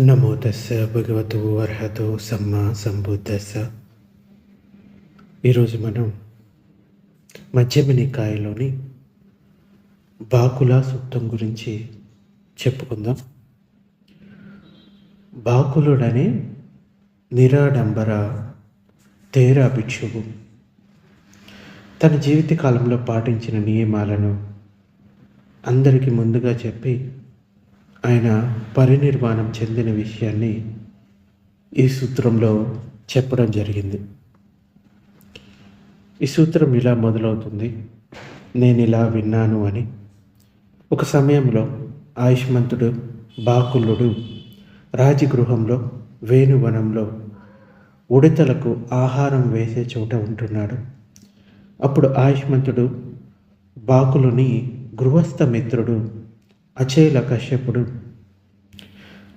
నమో భగవతు అర్హతో సమ్మ సంబుద్ధస్స ఈరోజు మనం మధ్యమనికాయలోని బాకుల సూక్తం గురించి చెప్పుకుందాం. బాకులుడనే నిరాడంబర తేరా భిక్షువు తన జీవిత కాలంలో పాటించిన నియమాలను అందరికీ ముందుగా చెప్పి ఆయన పరినిర్వాణం చెందిన విషయాన్ని ఈ సూత్రంలో చెప్పడం జరిగింది. ఈ సూత్రం ఇలా మొదలవుతుంది. నేను ఇలా విన్నాను అని. ఒక సమయంలో ఆయుష్మంతుడు బాకులుడు రాజగృహంలో వేణువనంలో ఉడతలకు ఆహారం వేసే చోట ఉంటున్నాడు. అప్పుడు ఆయుష్మంతుడు బాకులుని గృహస్థ మిత్రుడు అచేల కశ్యపుడు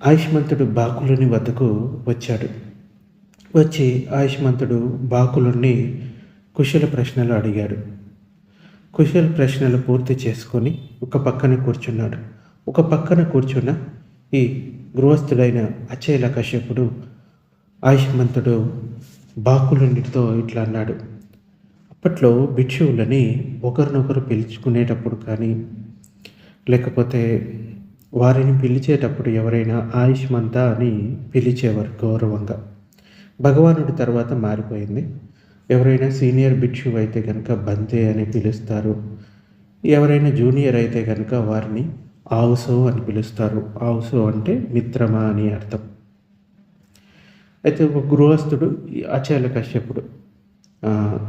ఆయుష్మంతుడు బాకులుని వద్దకు వచ్చాడు. వచ్చి ఆయుష్మంతుడు బాకులుని కుశల ప్రశ్నలు అడిగాడు. కుశల ప్రశ్నలు పూర్తి చేసుకొని ఒక పక్కన కూర్చున్నాడు. ఒక పక్కన కూర్చున్న ఈ గృహస్థుడైన అచేల కశ్యపుడు ఆయుష్మంతుడు బాకులునితో ఇట్లా అన్నాడు. అప్పట్లో భిక్షువులని ఒకరినొకరు పిలుచుకునేటప్పుడు కానీ లేకపోతే వారిని పిలిచేటప్పుడు ఎవరైనా ఆయుష్మంతా అని పిలిచేవారు గౌరవంగా. భగవానుడి తర్వాత మారిపోయింది. ఎవరైనా సీనియర్ భిక్షు అయితే కనుక బంతే అని పిలుస్తారు. ఎవరైనా జూనియర్ అయితే కనుక వారిని ఆవుసో అని పిలుస్తారు. ఆవుసో అంటే మిత్రమా అని అర్థం. అయితే ఒక గృహస్థుడు అచల కశ్యపుడు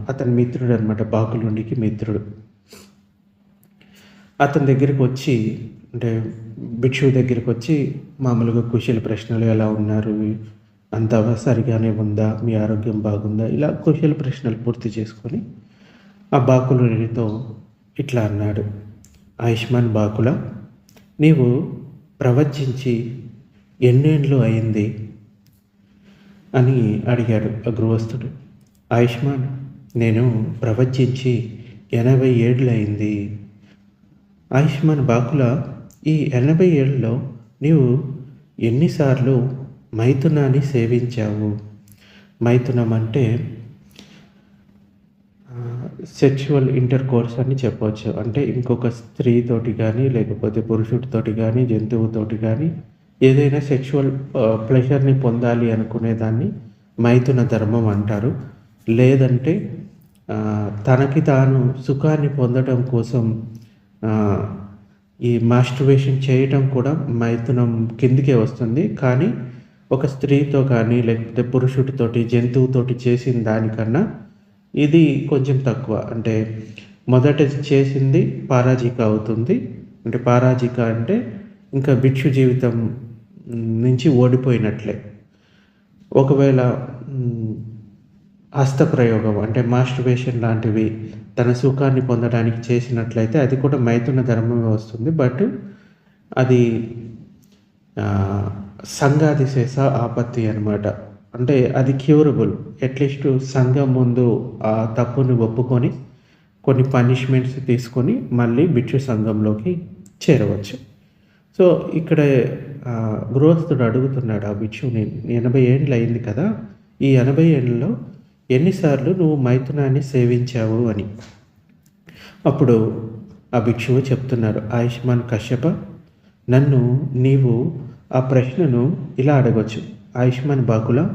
అతని మిత్రుడు అనమాట బాకులుండికి మిత్రుడు. అతని దగ్గరికి వచ్చి అంటే భిక్షువు దగ్గరికి వచ్చి మామూలుగా కుశల ప్రశ్నలు ఎలా ఉన్నారు? అంత సరిగానే ఉందా? మీ ఆరోగ్యం బాగుందా? ఇలా కుశల ప్రశ్నలు పూర్తి చేసుకొని ఆ బాకులునితో ఇట్లా అన్నాడు. ఆయుష్మాన్ బాకుల నీవు ప్రవచించి ఎన్నేళ్ళు అయింది? అని అడిగాడు ఆ గృహస్థుడు. ఆయుష్మాన్ నేను ప్రవచించి ఎనభై ఏళ్ళు అయింది. ఆయుష్మాన్ బాకుల ఈ ఎనభై ఏళ్ళలో నీవు ఎన్నిసార్లు మైథునాన్ని సేవించావు? మైథునం అంటే సెక్షువల్ ఇంటర్ కోర్స్ అని చెప్పవచ్చు అంటే ఇంకొక స్త్రీతోటి కానీ లేకపోతే పురుషుడితోటి కానీ జంతువుతోటి కానీ ఏదైనా సెక్షువల్ ప్లెషర్ని పొందాలి అనుకునేదాన్ని మైథున ధర్మం అంటారు. లేదంటే తనకి తాను సుఖాన్ని పొందడం కోసం ఈ మాస్టర్వేషన్ చేయటం కూడా మైథునం కిందికే వస్తుంది. కానీ ఒక స్త్రీతో కానీ లేకపోతే పురుషుడితోటి జంతువుతోటి చేసిన దానికన్నా ఇది కొంచెం తక్కువ. అంటే మొదట చేసింది పారాజిక అవుతుంది. అంటే పారాజిక అంటే ఇంకా భిక్షు జీవితం నుంచి ఓడిపోయినట్లే. ఒకవేళ హస్తప్రయోగం అంటే మాస్టర్బేషన్ లాంటివి తన సుఖాన్ని పొందడానికి చేసినట్లయితే అది కూడా మైథున ధర్మమే వస్తుంది. బట్ అది సంఘాదిశేష ఆపత్తి అనమాట అంటే అది క్యూరబుల్. అట్లీస్ట్ సంఘం ముందు ఆ తప్పుని ఒప్పుకొని కొన్ని పనిష్మెంట్స్ తీసుకొని మళ్ళీ భిక్షు సంఘంలోకి చేరవచ్చు. సో ఇక్కడ గృహస్థుడు అడుగుతున్నాడు ఆ భిక్షుని ఎనభై ఏళ్ళు అయింది కదా ఈ ఎనభై ఏళ్ళలో ఎన్నిసార్లు నువ్వు మైథునాన్ని సేవించావు అని. అప్పుడు ఆ భిక్షువు చెప్తున్నారు ఆయుష్మాన్ కశ్యప నన్ను నీవు ఆ ప్రశ్నను ఇలా అడగచ్చు. ఆయుష్మాన్ బాకుల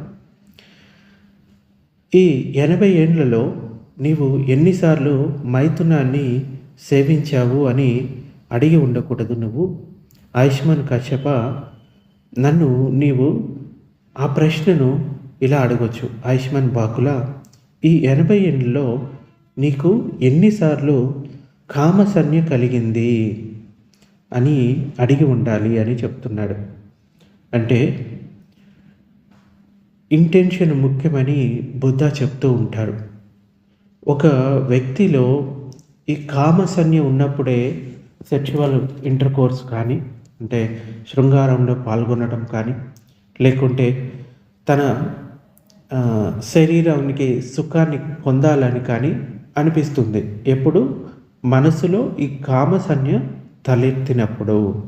ఈ ఎనభై ఏండ్లలో నీవు ఎన్నిసార్లు మైథునాన్ని సేవించావు అని అడిగి ఉండకూడదు నువ్వు. ఆయుష్మాన్ కశ్యప నన్ను నీవు ఆ ప్రశ్నను ఇలా అడగవచ్చు ఆయుష్మాన్ బాకుల ఈ ఎనభై ఏళ్ళలో నీకు ఎన్నిసార్లు కామసన్య కలిగింది అని అడిగి ఉండాలి అని చెప్తున్నాడు. అంటే ఇంటెన్షన్ ముఖ్యమని బుద్ధ చెప్తూ ఉంటారు ఒక వ్యక్తిలో ఈ కామసన్య ఉన్నప్పుడే సెక్షువల్ ఇంటర్ కోర్స్ కానీ అంటే శృంగారంలో పాల్గొనడం కానీ లేకుంటే తన శరీరానికి సుఖాన్ని పొందాలని కానీ అనిపిస్తుంది. ఎప్పుడు? మనసులో ఈ కామసన్య తలెత్తినప్పుడు.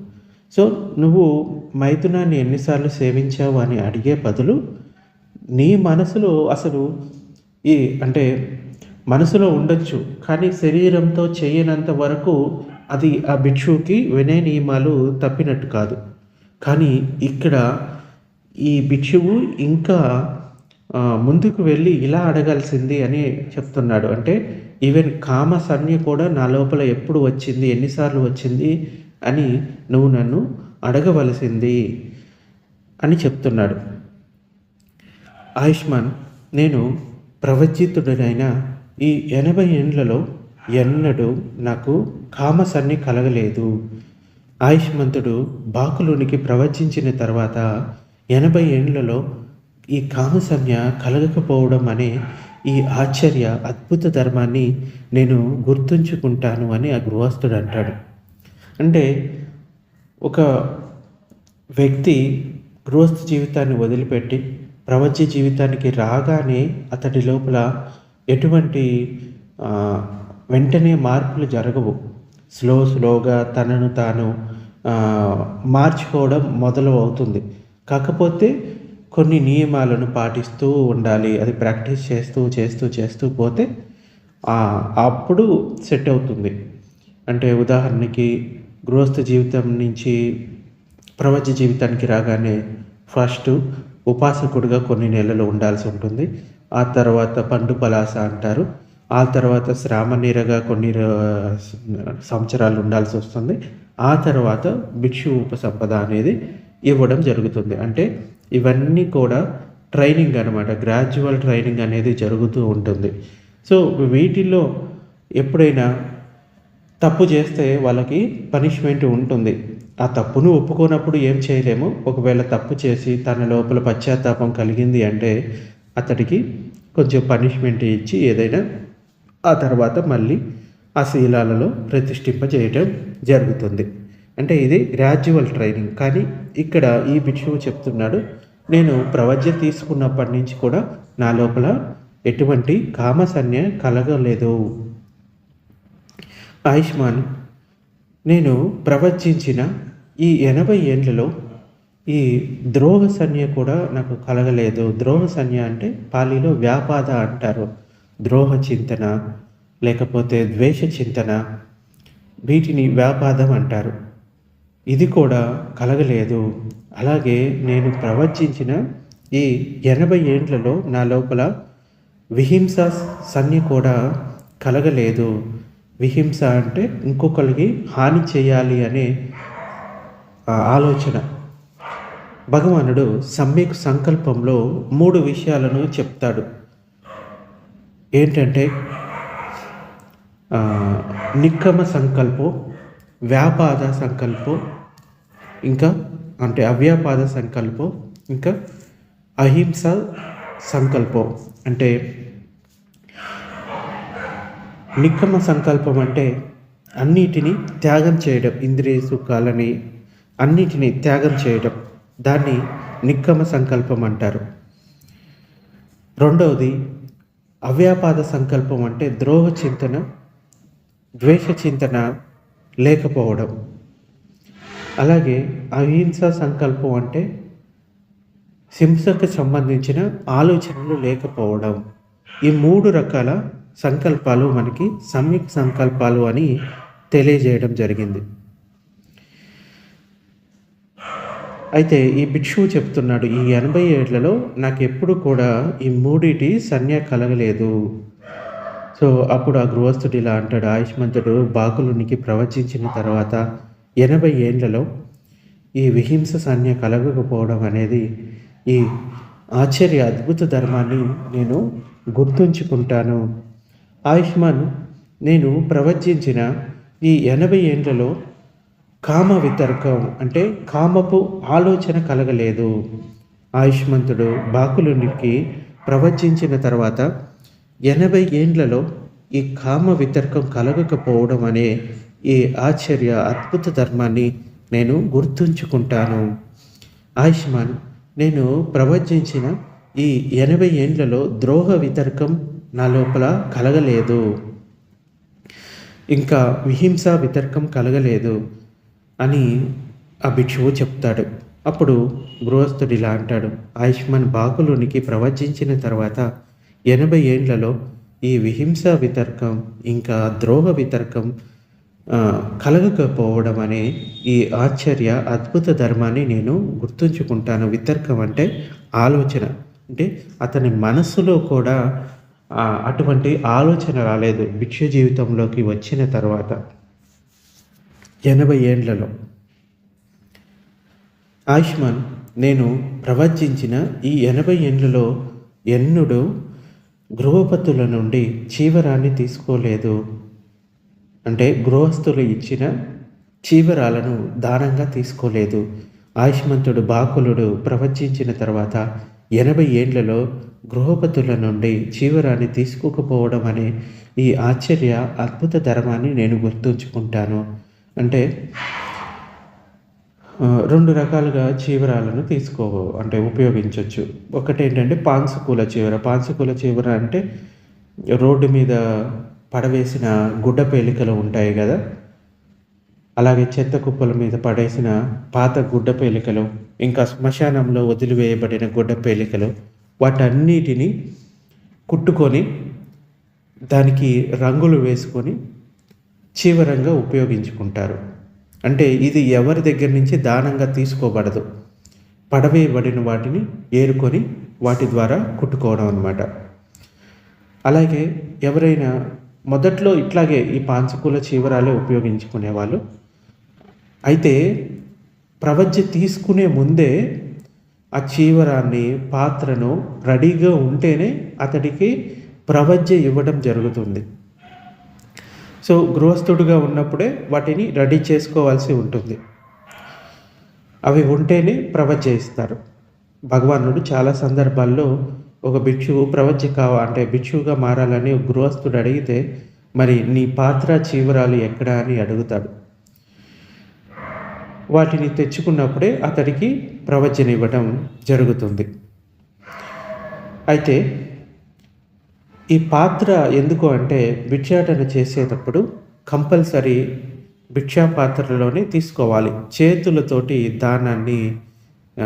సో నువ్వు మైథునాన్ని ఎన్నిసార్లు సేవించావు అని అడిగే బదులు నీ మనసులో అసలు ఈ అంటే మనసులో ఉండొచ్చు కానీ శరీరంతో చేయనంత వరకు అది ఆ భిక్షువుకి వినయ నియమాలు తప్పినట్టు కాదు. కానీ ఇక్కడ ఈ భిక్షువు ఇంకా ముందుకు వెళ్ళి ఇలా అడగాల్సింది అని చెప్తున్నాడు. అంటే ఈవెన్ కామ సంజ్ఞ కూడా నా లోపల ఎప్పుడు వచ్చింది ఎన్నిసార్లు వచ్చింది అని నువ్వు నన్ను అడగవలసింది అని చెప్తున్నాడు. ఆయుష్మాన్ నేను ప్రవచితుడనైన ఈ ఎనభై ఏండ్లలో ఎన్నడూ నాకు కామసన్ని కలగలేదు. ఆయుష్మంతుడు బాకులోనికి ప్రవచించిన తర్వాత ఎనభై ఏండ్లలో ఈ కామసంజ్ఞ కలగకపోవడం అనే ఈ ఆశ్చర్య అద్భుత ధర్మాన్ని నేను గుర్తుంచుకుంటాను అని ఆ గృహస్థుడు అంటాడు. అంటే ఒక వ్యక్తి గృహస్థ జీవితాన్ని వదిలిపెట్టి ప్రపంచ జీవితానికి రాగానే అతడి లోపల ఎటువంటి వెంటనే మార్పులు జరగవు. స్లో స్లోగా తనను తాను మార్చుకోవడం మొదలు అవుతుంది కాకపోతే కొన్ని నియమాలను పాటిస్తూ ఉండాలి. అది ప్రాక్టీస్ చేస్తూ చేస్తూ చేస్తూ పోతే అప్పుడు సెట్ అవుతుంది. అంటే ఉదాహరణకి గృహస్థ జీవితం నుంచి ప్రపంచ జీవితానికి రాగానే ఫస్ట్ ఉపాసకుడిగా కొన్ని నెలలు ఉండాల్సి ఉంటుంది. ఆ తర్వాత పండు పలాస అంటారు. ఆ తర్వాత శ్రామనీరగా కొన్ని సంవత్సరాలు ఉండాల్సి వస్తుంది. ఆ తర్వాత భిక్షు ఉపసంపద అనేది ఇవ్వడం జరుగుతుంది. అంటే ఇవన్నీ కూడా ట్రైనింగ్ అనమాట గ్రాడ్యువల్ ట్రైనింగ్ అనేది జరుగుతూ ఉంటుంది. సో వీటిల్లో ఎప్పుడైనా తప్పు చేస్తే వాళ్ళకి పనిష్మెంట్ ఉంటుంది. ఆ తప్పును ఒప్పుకోనప్పుడు ఏం చేయలేము. ఒకవేళ తప్పు చేసి తన లోపల పశ్చాత్తాపం కలిగింది అంటే అతడికి కొంచెం పనిష్మెంట్ ఇచ్చి ఏదైనా ఆ తర్వాత మళ్ళీ ఆ శీలాలలో ప్రతిష్ఠింప చేయటం జరుగుతుంది. అంటే ఇది గ్రాడ్యువల్ ట్రైనింగ్. కానీ ఇక్కడ ఈ భిక్షువు చెప్తున్నాడు నేను ప్రవజ్య తీసుకున్నప్పటి నుంచి కూడా నా లోపల ఎటువంటి కామసన్య కలగలేదు. ఆయుష్మాన్ నేను ప్రవచించిన ఈ ఎనభై ఏండ్లలో ఈ ద్రోహ సన్య కూడా నాకు కలగలేదు. ద్రోహ సన్య అంటే పాలీలో వ్యాపాద అంటారు. ద్రోహ చింతన లేకపోతే ద్వేష చింతన వీటిని వ్యాపాదం అంటారు. ఇది కూడా కలగలేదు. అలాగే నేను ప్రవచించిన ఈ ఎనభై ఏండ్లలో నా లోపల విహింస సన్ని కూడా కలగలేదు. విహింస అంటే ఇంకొకరికి హాని చేయాలి అనే ఆలోచన. భగవానుడు సమ్యక్ సంకల్పంలో మూడు విషయాలను చెప్తాడు. ఏంటంటే నిక్కమ సంకల్పం వ్యాపార సంకల్పం ఇంకా అంటే అవ్యాపాద సంకల్పం ఇంకా అహింస సంకల్పం అంటే నిక్కమ సంకల్పం అంటే అన్నిటినీ త్యాగం చేయడం ఇంద్రియ సుఖాలని అన్నిటినీ త్యాగం చేయడం. దాన్ని నిక్కమ సంకల్పం అంటారు. రెండవది అవ్యాపాద సంకల్పం అంటే ద్రోహ చింతన ద్వేష చింతన లేకపోవడం. అలాగే అహింస సంకల్పం అంటే హింసకు సంబంధించిన ఆలోచనలు లేకపోవడం. ఈ మూడు రకాల సంకల్పాలు మనకి సమ్యక్ సంకల్పాలు అని తెలియజేయడం జరిగింది. అయితే ఈ భిక్షువు చెప్తున్నాడు ఈ ఎనభై ఏళ్ళలో నాకు ఎప్పుడు కూడా ఈ మూడిటి సన్య కలగలేదు. సో అప్పుడు ఆ గృహస్థుడు ఇలా అంటాడు ఆయుష్మంతుడు బాకులునికి ప్రవచించిన తర్వాత ఎనభై ఏండ్లలో ఈ విహింస సన్య కలగకపోవడం అనేది ఈ ఆశ్చర్య అద్భుత ధర్మాన్ని నేను గుర్తుంచుకుంటాను. ఆయుష్మాన్ నేను ప్రవచించిన ఈ ఎనభై ఏండ్లలో కామ వితర్కం అంటే కామపు ఆలోచన కలగలేదు. ఆయుష్మంతుడు బాకులునికి ప్రవచించిన తర్వాత ఎనభై ఏండ్లలో ఈ కామ వితర్కం కలగకపోవడం అనే ఈ ఆశ్చర్య అద్భుత ధర్మాన్ని నేను గుర్తుంచుకుంటాను. ఆయుష్మాన్ నేను ప్రవచించిన ఈ ఎనభై ఏండ్లలో ద్రోహ వితర్కం నా లోపల కలగలేదు. ఇంకా విహింస వితర్కం కలగలేదు అని ఆ భిక్షువు చెప్తాడు. అప్పుడు గృహస్థుడు ఇలా అంటాడు ఆయుష్మాన్ బాకులునికి ప్రవచించిన తర్వాత ఎనభై ఏండ్లలో ఈ విహింస వితర్కం ఇంకా ద్రోహ వితర్కం కలగకపోవడం అనే ఈ ఆశ్చర్య అద్భుత ధర్మాన్ని నేను గుర్తుంచుకుంటాను. వితర్కం అంటే ఆలోచన. అంటే అతని మనస్సులో కూడా అటువంటి ఆలోచన రాలేదు. భిక్ష జీవితంలోకి వచ్చిన తర్వాత. ఎనభై ఏండ్లలో. ఆయుష్మాన్ నేను ప్రవచించిన ఈ ఎనభై ఏండ్లలో ఎన్నుడు గృహపతుల నుండి చీవరాన్ని తీసుకోలేదు. అంటే గృహస్థులు ఇచ్చిన చీవరాలను దానంగా తీసుకోలేదు. ఆయుష్మంతుడు బాకులుడు ప్రవచించిన తర్వాత ఎనభై ఏండ్లలో గృహపతుల నుండి చీవరాన్ని తీసుకోకపోవడం అనే ఈ ఆశ్చర్య అద్భుత ధర్మాన్ని నేను గుర్తుంచుకుంటాను. అంటే రెండు రకాలుగా చీవరాలను తీసుకో అంటే ఉపయోగించవచ్చు ఒకటి ఏంటంటే పాన్సుకూల చీవర. పాన్సుకూల చీవర అంటే రోడ్డు మీద పడవేసిన గుడ్డ పేలికలు ఉంటాయి కదా? అలాగే చెత్త కుప్పల మీద పడేసిన పాత గుడ్డ పేలికలు ఇంకా శ్మశానంలో వదిలివేయబడిన గుడ్డ పేలికలు వాటన్నిటిని కుట్టుకొని దానికి రంగులు వేసుకొని చీవరంగా ఉపయోగించుకుంటారు. అంటే ఇది ఎవరి దగ్గర నుంచి దానంగా తీసుకోబడదు. పడవేయబడిన వాటిని ఏరుకొని వాటి ద్వారా కుట్టుకోవడం అనమాట అలాగే ఎవరైనా మొదట్లో ఇట్లాగే ఈ పాంచకూల చీవరాలే ఉపయోగించుకునేవాళ్ళు. అయితే ప్రవజ్య తీసుకునే ముందే ఆ చీవరాన్ని పాత్రను రెడీగా ఉంటేనే అతడికి ప్రవజ్య ఇవ్వడం జరుగుతుంది. సో గృహస్థుడుగా ఉన్నప్పుడే వాటిని రెడీ చేసుకోవాల్సి ఉంటుంది. అవి ఉంటేనే ప్రవజ్య ఇస్తారు. భగవానుడు చాలా సందర్భాల్లో ఒక భిక్షువు ప్రవజ్య కావ? అంటే భిక్షువుగా మారాలని గృహస్థుడు అడిగితే మరి నీ పాత్ర చీవరాలు ఎక్కడ అని అడుగుతాడు. వాటిని తెచ్చుకున్నప్పుడే అతడికి ప్రవచన ఇవ్వడం జరుగుతుంది. అయితే ఈ పాత్ర ఎందుకు అంటే భిక్షాటన చేసేటప్పుడు కంపల్సరీ భిక్షా పాత్రలోనే తీసుకోవాలి. చేతులతోటి దానాన్ని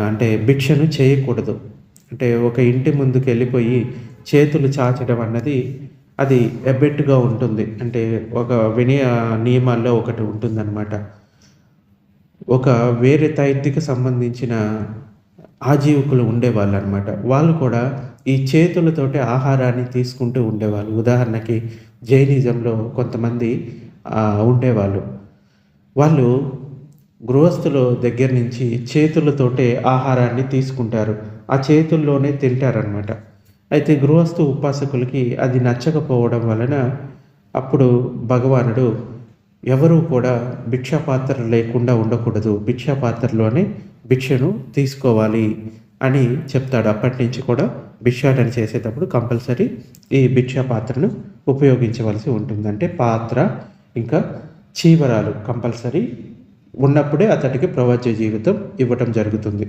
అంటే భిక్షను చేయకూడదు. అంటే ఒక ఇంటి ముందుకు వెళ్ళిపోయి చేతులు చాచడం అన్నది అది ఎబ్బెట్టుగా ఉంటుంది. అంటే ఒక వినయ నియమాల్లో ఒకటి ఉంటుందన్నమాట. ఒక వేరే తైతికి సంబంధించిన ఆజీవకులు ఉండేవాళ్ళు అనమాట వాళ్ళు కూడా ఈ చేతులతోటి ఆహారాన్ని తీసుకుంటూ ఉండేవాళ్ళు. ఉదాహరణకి జైనిజంలో కొంతమంది ఉండేవాళ్ళు. వాళ్ళు గృహస్థుల దగ్గర నుంచి చేతులతోటే ఆహారాన్ని తీసుకుంటారు. ఆ చేతుల్లోనే తింటారనమాట అయితే గృహస్థు ఉపాసకులకి అది నచ్చకపోవడం వలన అప్పుడు భగవానుడు ఎవరూ కూడా భిక్షాపాత్ర లేకుండా ఉండకూడదు. భిక్షాపాత్రలోనే భిక్షను తీసుకోవాలి అని చెప్తాడు. అప్పటి నుంచి కూడా భిక్షాటన చేసేటప్పుడు కంపల్సరీ ఈ భిక్షా పాత్రను ఉపయోగించవలసి ఉంటుందంటే పాత్ర ఇంకా చీవరాలు కంపల్సరీ ఉన్నప్పుడే అతడికి ప్రవచ జీవితం ఇవ్వటం జరుగుతుంది.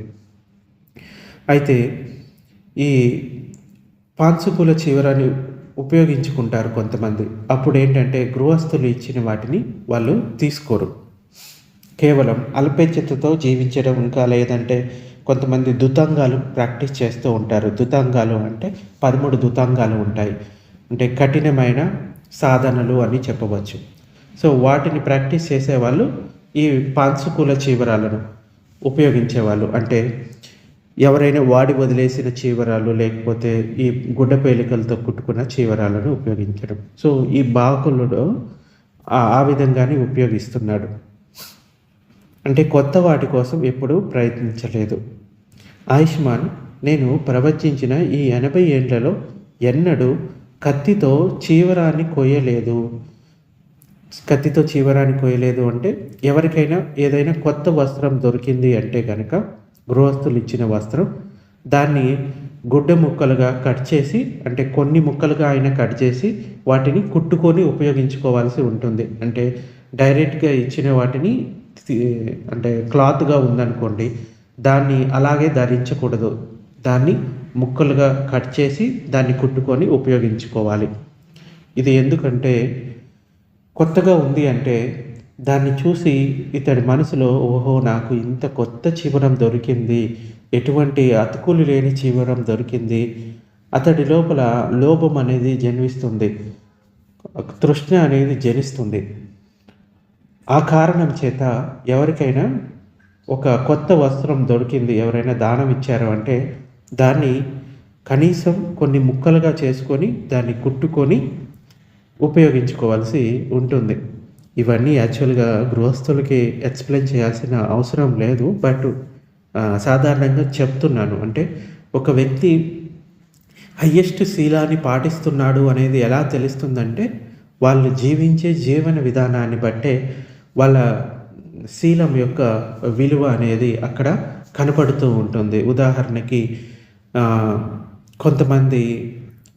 అయితే ఈ పాన్సుకుల చివరని ఉపయోగించుకుంటారు కొంతమంది. అప్పుడు ఏంటంటే గృహస్థులు ఇచ్చిన వాటిని వాళ్ళు తీసుకోరు. కేవలం అల్పేచ్ఛతతో జీవించడం ఇంకా లేదంటే కొంతమంది దుతాంగాలు ప్రాక్టీస్ చేస్తూ ఉంటారు. దుతాంగాలు అంటే పదమూడు దుతాంగాలు ఉంటాయి. అంటే కఠినమైన సాధనలు అని చెప్పవచ్చు. సో వాటిని ప్రాక్టీస్ చేసేవాళ్ళు ఈ పాన్సుకూల చీవరాలను ఉపయోగించేవాళ్ళు. అంటే ఎవరైనా వాడి వదిలేసిన చీవరాలు లేకపోతే ఈ గుడ్డ పేలికలతో కుట్టుకున్న చీవరాలను ఉపయోగించడం. సో ఈ బాకులుడు ఆ ఆ విధంగానే ఉపయోగిస్తున్నాడు. అంటే కొత్త వాటి కోసం ఎప్పుడూ ప్రయత్నించలేదు. ఆయుష్మాన్ నేను ప్రవచించిన ఈ ఎనభై ఏండ్లలో ఎన్నడూ కత్తితో చీవరాన్ని కొయ్యలేదు. కత్తితో చీవరాన్ని కొయ్యలేదు అంటే ఎవరికైనా ఏదైనా కొత్త వస్త్రం దొరికింది అంటే కనుక గృహస్థులు ఇచ్చిన వస్త్రం. దాన్ని గుడ్డ ముక్కలుగా కట్ చేసి అంటే కొన్ని ముక్కలుగా ఆయన కట్ చేసి వాటిని కుట్టుకొని ఉపయోగించుకోవాల్సి ఉంటుంది. అంటే డైరెక్ట్గా ఇచ్చిన వాటిని అంటే క్లాత్గా ఉందనుకోండి దాన్ని అలాగే ధరించకూడదు. దాన్ని ముక్కలుగా కట్ చేసి దాన్ని కుట్టుకొని ఉపయోగించుకోవాలి. ఇది ఎందుకంటే కొత్తగా ఉంది అంటే దాన్ని చూసి ఇతడి మనసులో ఓహో నాకు ఇంత కొత్త చీవరం దొరికింది. ఎటువంటి అతుకులు లేని చీవరం దొరికింది. అతడి లోపల లోభం అనేది జన్మిస్తుంది. తృష్ణ అనేది జనిస్తుంది. ఆ కారణం చేత ఎవరికైనా ఒక కొత్త వస్త్రం దొరికింది. ఎవరైనా దానం ఇచ్చారు అంటే దాన్ని కనీసం కొన్ని ముక్కలుగా చేసుకొని దాన్ని కుట్టుకొని ఉపయోగించుకోవాల్సి ఉంటుంది. ఇవన్నీ యాక్చువల్గా గృహస్థులకి ఎక్స్ప్లెయిన్ చేయాల్సిన అవసరం లేదు. బట్ సాధారణంగా చెప్తున్నాను. అంటే ఒక వ్యక్తి హయ్యెస్ట్ శీలాన్ని పాటిస్తున్నాడు అనేది ఎలా తెలుస్తుందంటే వాళ్ళు జీవించే జీవన విధానాన్ని బట్టే వాళ్ళ శీలం యొక్క విలువ అనేది అక్కడ కనపడుతూ ఉంటుంది. ఉదాహరణకి కొంతమంది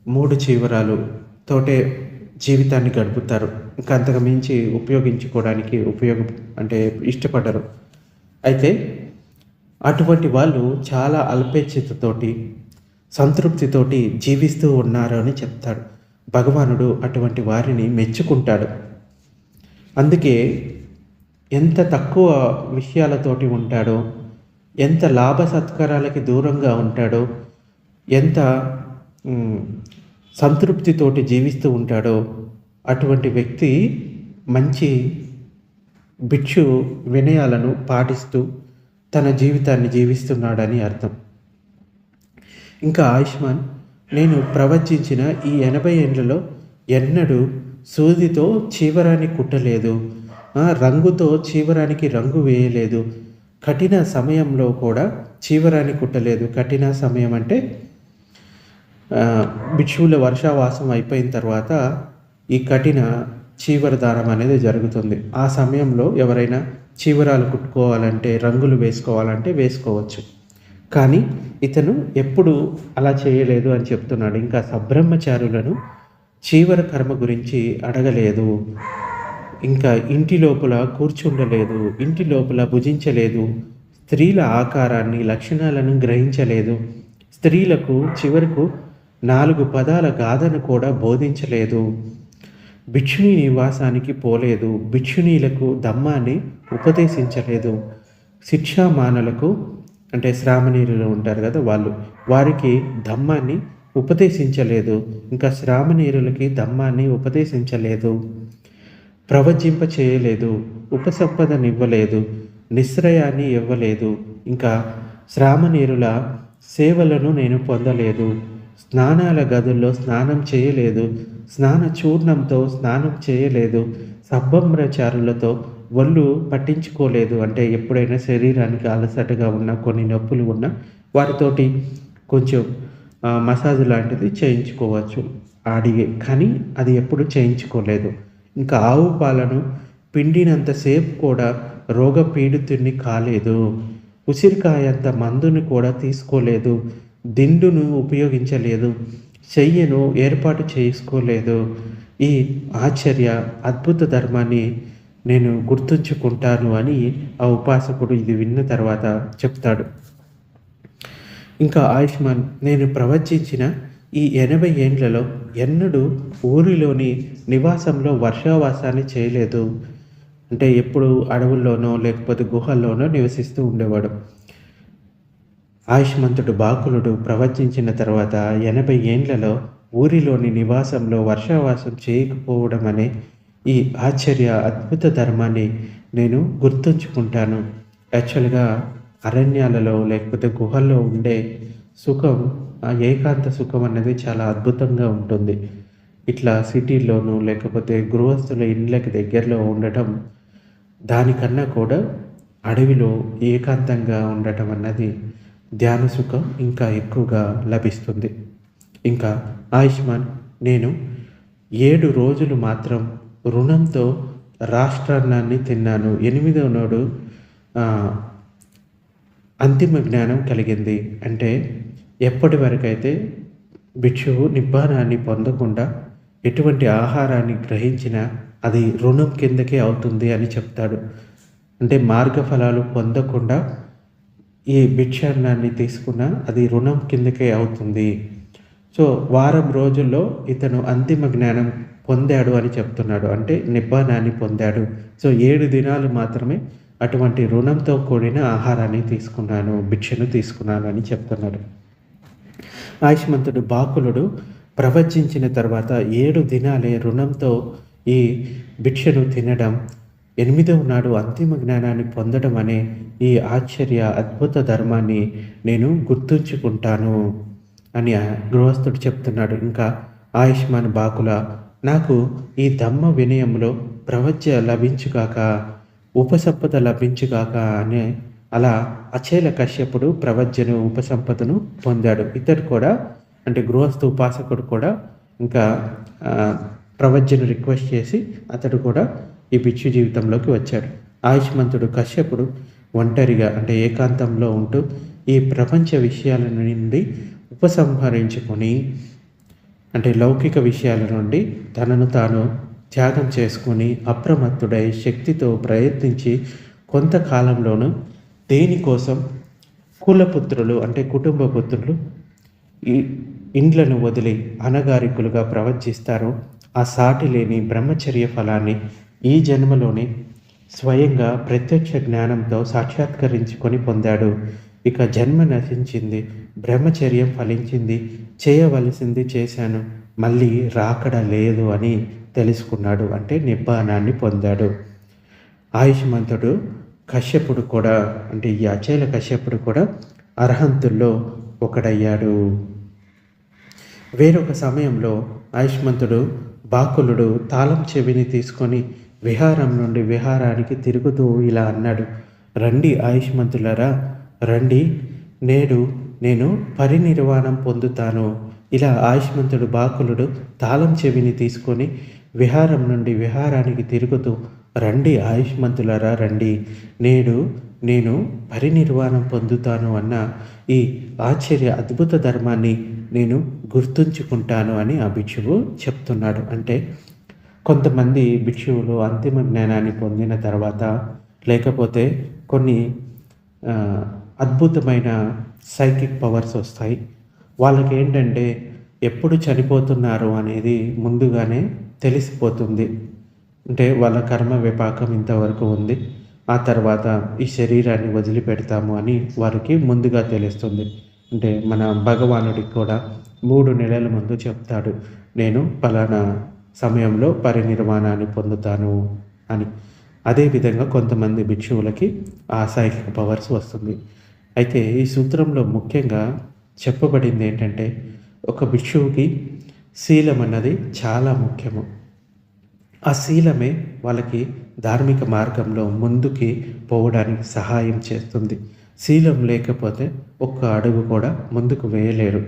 మూడు చీవరాలు తోటే జీవితాన్ని గడుపుతారు. ఇంకా అంతకు మించి ఉపయోగించుకోవడానికి ఉపయోగం అంటే ఇష్టపడరు. అయితే అటువంటి వాళ్ళు చాలా అల్పేచ్ఛతతోటి సంతృప్తితోటి జీవిస్తూ ఉన్నారు అని చెప్తాడు భగవానుడు అటువంటి వారిని మెచ్చుకుంటాడు. అందుకే ఎంత తక్కువ విషయాలతోటి ఉంటాడో ఎంత లాభ సత్కారాలకి దూరంగా ఉంటాడో ఎంత సంతృప్తితోటి జీవిస్తూ ఉంటాడో అటువంటి వ్యక్తి మంచి భిక్షు వినయాలను పాటిస్తూ తన జీవితాన్ని జీవిస్తున్నాడని అర్థం. ఇంకా ఆయుష్మాన్ నేను ప్రవచించిన ఈ ఎనభై ఏళ్ళలో ఎన్నడూ సూదితో చీవరాన్ని కుట్టలేదు. రంగుతో చీవరానికి రంగు వేయలేదు. కఠిన సమయంలో కూడా చీవరాన్ని కుట్టలేదు. కఠిన సమయం అంటే భిక్షువుల వర్షావాసం అయిపోయిన తర్వాత ఈ కఠిన చీవరదానం అనేది జరుగుతుంది. ఆ సమయంలో ఎవరైనా చీవరాలు కుట్టుకోవాలంటే రంగులు వేసుకోవాలంటే వేసుకోవచ్చు. కానీ ఇతను ఎప్పుడు అలా చేయలేదు అని చెప్తున్నాడు. ఇంకా సబ్రహ్మచారులను చీవర కర్మ గురించి అడగలేదు. ఇంకా ఇంటి లోపల కూర్చుండలేదు ఇంటి లోపల భుజించలేదు స్త్రీల ఆకారాన్ని లక్షణాలను గ్రహించలేదు. స్త్రీలకు చివరకు నాలుగు పదాల గాథను కూడా బోధించలేదు. భిక్షుని నివాసానికి పోలేదు. భిక్షునీలకు దమ్మాన్ని ఉపదేశించలేదు. శిక్షామానులకు అంటే శ్రామణీయులు ఉంటారు కదా వాళ్ళు వారికి ధమ్మాన్ని ఉపదేశించలేదు. ఇంకా శ్రామణీయులకి ధమ్మాన్ని ఉపదేశించలేదు. ప్రవచింప చేయలేదు. ఉపసంపదనివ్వలేదు. నిశ్రయాన్ని ఇవ్వలేదు. ఇంకా శ్రామనీరుల సేవలను నేను పొందలేదు. స్నానాల గదుల్లో స్నానం చేయలేదు స్నాన చూర్ణంతో స్నానం చేయలేదు సబ్బమ్రచారులతో ఒళ్ళు పట్టించుకోలేదు అంటే ఎప్పుడైనా శరీరానికి అలసటగా ఉన్న కొన్ని నొప్పులు ఉన్న వారితోటి కొంచెం మసాజ్ లాంటిది చేయించుకోవచ్చు. అడిగే కానీ అది ఎప్పుడు చేయించుకోలేదు. ఇంకా ఆవు పాలను పిండినంతసేపు కూడా రోగ పీడితుడిని కాలేదు. ఉసిరికాయంత మందుని కూడా తీసుకోలేదు. దిండును ఉపయోగించలేదు చెయ్యను ఏర్పాటు చేసుకోలేదు. ఈ ఆశ్చర్య అద్భుత ధర్మాన్ని నేను గుర్తుంచుకుంటాను అని ఆ ఉపాసకుడు ఇది విన్న తర్వాత చెప్తాడు. ఇంకా ఆయుష్మాన్ నేను ప్రవచించిన ఈ ఎనభై ఏండ్లలో ఎన్నడూ ఊరిలోని నివాసంలో వర్షావాసాన్ని చేయలేదు. అంటే ఎప్పుడు అడవుల్లోనో లేకపోతే గుహల్లోనో నివసిస్తూ ఉండేవాడు. ఆయుష్మంతుడు బాకులుడు ప్రవచించిన తర్వాత ఎనభై ఏండ్లలో ఊరిలోని నివాసంలో వర్షావాసం చేయకపోవడం అనే ఈ ఆశ్చర్య అద్భుత ధర్మాన్ని నేను గుర్తుంచుకుంటాను. యాక్చువల్గా అరణ్యాలలో లేకపోతే గుహల్లో ఉండే సుఖం ఆ ఏకాంత సుఖం అనేది చాలా అద్భుతంగా ఉంటుంది. ఇట్లా సిటీల్లోనూ లేకపోతే గృహస్థుల ఇండ్లకి దగ్గరలో ఉండటం దానికన్నా కూడా అడవిలో ఏకాంతంగా ఉండటం అన్నది ధ్యాన సుఖం ఇంకా ఎక్కువగా లభిస్తుంది. ఇంకా ఆయుష్మాన్ నేను ఏడు రోజులు మాత్రం రుణంతో రాష్ట్రాన్నాన్ని తిన్నాను. ఎనిమిదవ నాడు అంతిమ జ్ఞానం కలిగింది. అంటే ఎప్పటి వరకైతే భిక్షువు నిబ్బానాన్ని పొందకుండా ఎటువంటి ఆహారాన్ని గ్రహించినా అది రుణం కిందకే అవుతుంది అని చెప్తాడు. అంటే మార్గఫలాలు పొందకుండా ఈ భిక్షాన్నాన్ని తీసుకున్న అది రుణం కిందకే అవుతుంది. సో వారం రోజుల్లో ఇతను అంతిమ జ్ఞానం పొందాడు అని చెప్తున్నాడు. అంటే నిబ్బానాన్ని పొందాడు. సో ఏడు దినాలు మాత్రమే అటువంటి రుణంతో కూడిన ఆహారాన్ని తీసుకున్నాను భిక్షను తీసుకున్నాను అని చెప్తున్నాడు. ఆయుష్మంతుడు బాకులుడు ప్రవచించిన తర్వాత ఏడు దినాలే రుణంతో ఈ భిక్షను తినడం ఎనిమిదవ నాడు అంతిమ జ్ఞానాన్ని పొందడం అనే ఈ ఆశ్చర్య అద్భుత ధర్మాన్ని నేను గుర్తుంచుకుంటాను అని గృహస్థుడు చెప్తున్నాడు. ఇంకా ఆయుష్మాన్ బాకుల నాకు ఈ దమ్మ వినయంలో ప్రవచ్య లభించుగాక ఉపసంపద లభించుగాక అనే అలా అచేల కశ్యపుడు ప్రవజ్యను ఉపసంపదను పొందాడు. ఇతడు కూడా అంటే గృహస్థ ఉపాసకుడు కూడా ఇంకా ప్రవజ్యను రిక్వెస్ట్ చేసి అతడు కూడా ఈ భిక్షు జీవితంలోకి వచ్చాడు. ఆయుష్మంతుడు కశ్యపుడు ఒంటరిగా అంటే ఏకాంతంలో ఉంటూ ఈ ప్రపంచ విషయాల నుండి ఉపసంహరించుకొని అంటే లౌకిక విషయాల నుండి తనను తాను త్యాగం చేసుకొని అప్రమత్తుడై శక్తితో ప్రయత్నించి కొంతకాలంలోనూ దేనికోసం కులపుత్రులు అంటే కుటుంబ పుత్రులు ఈ ఇండ్లను వదిలి అనగారికులుగా ప్రవర్తిస్తారు ఆ సాటి లేని బ్రహ్మచర్య ఫలాన్ని ఈ జన్మలోనే స్వయంగా ప్రత్యక్ష జ్ఞానంతో సాక్షాత్కరించుకొని పొందాడు. ఇక జన్మ నశించింది బ్రహ్మచర్యం ఫలించింది చేయవలసింది చేశాను. మళ్ళీ రాకడ లేదు అని తెలుసుకున్నాడు. అంటే నిబ్బానాన్ని పొందాడు. ఆయుష్మంతుడు కశ్యపుడు కూడా అంటే ఈ అచైల కశ్యపుడు కూడా అర్హంతుల్లో ఒకడయ్యాడు. వేరొక సమయంలో ఆయుష్మంతుడు బాకులుడు తాళం చెవిని తీసుకొని విహారం నుండి విహారానికి తిరుగుతూ ఇలా అన్నాడు. రండి ఆయుష్మంతులరా రండి. నేడు నేను పరినిర్వాణం పొందుతాను. ఇలా ఆయుష్మంతుడు బాకులుడు తాళం చెవిని తీసుకొని విహారం నుండి విహారానికి తిరుగుతూ రండి ఆయుష్మంతులరా రండి. నేడు నేను పరినిర్వాణం పొందుతాను అన్న ఈ ఆశ్చర్య అద్భుత ధర్మాన్ని నేను గుర్తుంచుకుంటాను అని ఆ భిక్షువు చెప్తున్నాడు. అంటే కొంతమంది భిక్షువులు అంతిమ జ్ఞానాన్ని పొందిన తర్వాత లేకపోతే కొన్ని అద్భుతమైన సైకిక్ పవర్స్ వస్తాయి. వాళ్ళకి ఏంటంటే ఎప్పుడు చనిపోతున్నారు అనేది ముందుగానే తెలిసిపోతుంది. అంటే వాళ్ళ కర్మ విపాకం ఇంతవరకు ఉంది. ఆ తర్వాత ఈ శరీరాన్ని వదిలిపెడతాము అని వారికి ముందుగా తెలుస్తుంది. అంటే మన భగవానుడికి కూడా మూడు నెలల ముందు చెప్తాడు నేను పలానా సమయంలో పరినిర్వాణాన్ని పొందుతాను అని. అదేవిధంగా కొంతమంది భిక్షువులకి ఆ పవర్స్ వస్తుంది. అయితే ఈ సూత్రంలో ముఖ్యంగా చెప్పబడింది ఏంటంటే ఒక భిక్షువుకి శీలం అన్నది చాలా ముఖ్యము. ఆ శీలమే వాళ్ళకి ధార్మిక మార్గంలో ముందుకి పోవడానికి సహాయం చేస్తుంది. శీలం లేకపోతే ఒక్క అడుగు కూడా ముందుకు వేయలేరు.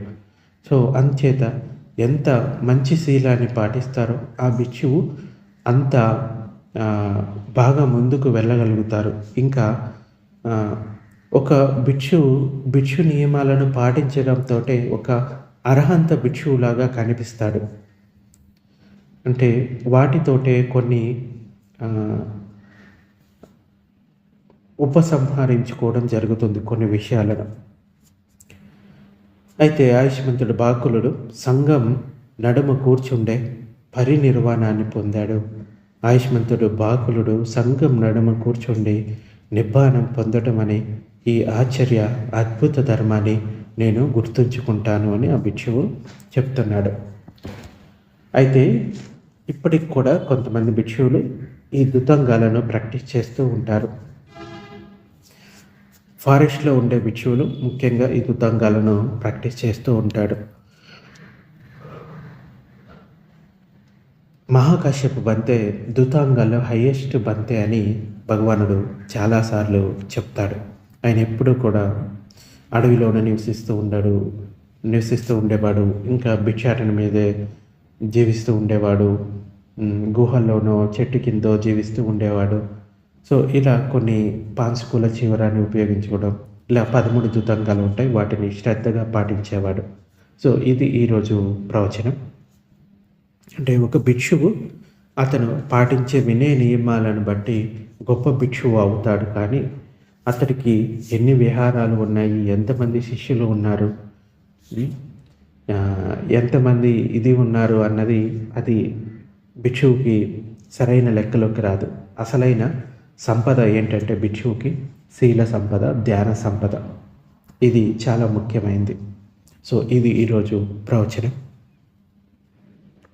సో అంచేత ఎంత మంచి శీలాన్ని పాటిస్తారో ఆ భిక్షువు అంత బాగా ముందుకు వెళ్ళగలుగుతారు. ఇంకా ఒక భిక్షువు భిక్షు నియమాలను పాటించడంతో ఒక అర్హంత భిక్షువులాగా కనిపిస్తాడు. అంటే వాటితోటే కొన్ని ఉపసంహరించుకోవడం జరుగుతుంది కొన్ని విషయాలను. అయితే ఆయుష్మంతుడు బాకులుడు సంఘం నడుమ కూర్చుండే పరినిర్వాణాన్ని పొందాడు. ఆయుష్మంతుడు బాకులుడు సంఘం నడుమ కూర్చుండి నిబ్బానం పొందడం అనే ఈ ఆశ్చర్య అద్భుత ధర్మాన్ని నేను గుర్తుంచుకుంటాను అని ఆ భిక్షువు చెప్తున్నాడు. అయితే ఇప్పటికి కూడా కొంతమంది భిక్షువులు ఈ దుతంగాలను ప్రాక్టీస్ చేస్తూ ఉంటారు. ఫారెస్ట్లో ఉండే భిక్షువులు ముఖ్యంగా ఈ దుతంగాలను ప్రాక్టీస్ చేస్తూ ఉంటాడు. మహాకాశ్యపు బంతే దుతాంగాల్లో హయ్యెస్ట్ బంతే అని భగవానుడు చాలాసార్లు చెప్తాడు. ఆయన ఎప్పుడూ కూడా అడవిలోనే నివసిస్తూ ఉండాడు. నివసిస్తూ ఉండేవాడు ఇంకా భిక్షాటన మీదే జీవిస్తూ ఉండేవాడు. గుహల్లోనో చెట్టు కిందో జీవిస్తూ ఉండేవాడు. సో ఇలా కొన్ని పాన్స్కూల చివరాన్ని ఉపయోగించుకోవడం ఇలా పదమూడు దుతంగాలు ఉంటాయి వాటిని శ్రద్ధగా పాటించేవాడు. సో ఇది ఈరోజు ప్రవచనం. అంటే ఒక భిక్షువు అతను పాటించే వినయ నియమాలను బట్టి గొప్ప భిక్షువు అవుతాడు. కానీ అతడికి ఎన్ని విహారాలు ఉన్నాయి? ఎంతమంది శిష్యులు ఉన్నారు? ఎంతమంది ఇది ఉన్నారు అన్నది అది భిక్షువుకి సరైన లెక్కలోకి రాదు. అసలైన సంపద ఏంటంటే భిక్షువుకి శీల సంపద ధ్యాన సంపద. ఇది చాలా ముఖ్యమైనది సో ఇది ఈరోజు ప్రవచనం.